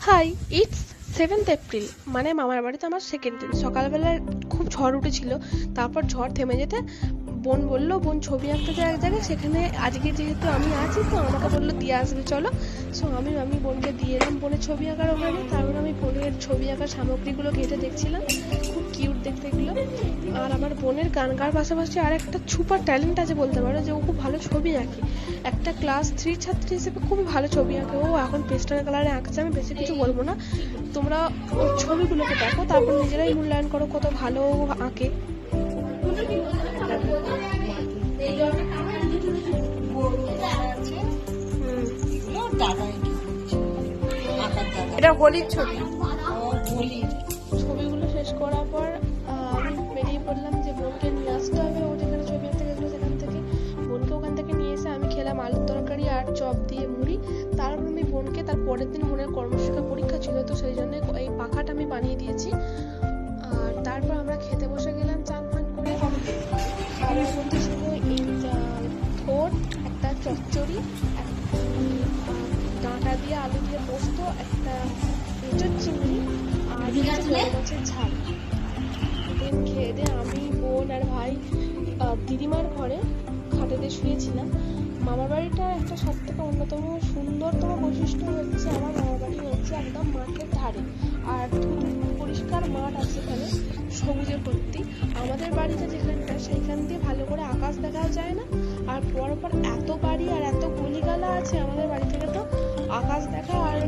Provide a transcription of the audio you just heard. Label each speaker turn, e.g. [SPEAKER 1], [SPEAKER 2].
[SPEAKER 1] High it's seventh April মানে মামার বাড়িতে আমার সেকেন্ড দিন। সকালবেলায় খুব ঝড় উঠেছিল। তারপর ঝড় থেমে যেতে বোন বলল, বোন, ছবি আঁকতে যায় এক জায়গায়, সেখানে আজকে যেহেতু আমি আছি, তো আমাকে বলল, দিয়ে আসবে, চলো। সো আমি আমি বোনকে দিয়ে এলাম বোনের ছবি আঁকার ওখানে। তারপর আমি বোনের ছবি আঁকার সামগ্রীগুলো ঘেটে দেখছিলাম, খুব কিউট দেখতে এগুলো। আর আমার বোনের গান গাওয়ার পাশাপাশি আর একটা সুপার ট্যালেন্ট আছে বলতে পারো, যে ও খুব ভালো ছবি আঁকে। একটা ক্লাস থ্রি ছাত্রী হিসেবে খুবই ভালো ছবি আঁকে। ও এখন পেস্টাল কালারে আঁকছে, আমি বেশি কিছু বলব না। তোমরা ওর ছবিগুলোকে দেখো, তারপর নিজেরাই মূল্যায়ন করো কত ভালো আঁকে।
[SPEAKER 2] এটা হোলির ছবি।
[SPEAKER 1] ছবিগুলো শেষ করার পর আমি বেরিয়ে পড়লাম যে বোনকে নিয়ে আসতে হবে। ও যেখানে ছবি আঁকতে গেছিল সেখান থেকে বোনকে ওখান থেকে নিয়ে এসে আমি খেলাম আলুর তরকারি আর চপ দিয়ে মুড়ি। তারপর আমি বোনকে তার পরের দিন বোনের কর্মশিক্ষা পরীক্ষা ছিল তো সেই জন্য এই পাখাটা আমি বানিয়ে দিয়েছি। আর তারপর আমরা খেতে বসে গেলাম চান ফান করে খাবার মধ্যে ছিল এই আহ, একটা চচ্চড়ি আলু দিয়ে পোস্ত একটা এঁচোর চিংড়ি আর মাছের ঝাল। দেন খেয়ে দিয়ে আমি বোন আর ভাই দিদিমার ঘরে খাটেতে শুয়েছিলাম। মামার বাড়িটা একটা সব থেকে অন্যতম সুন্দরতম বৈশিষ্ট্য হচ্ছে আমার মামার বাড়ি হচ্ছে একদম মাঠের ধারে। আর পরিষ্কার মাঠ আছে এখানে সবুজে ভর্তি। আমাদের বাড়িতে যেখানটা সেইখান দিয়ে ভালো করে আকাশ দেখাও যায় না। আর পরপর এত বাড়ি আর এত গলিগালা আছে আমাদের বাড়ি থেকে তো আকাশ দেখা আর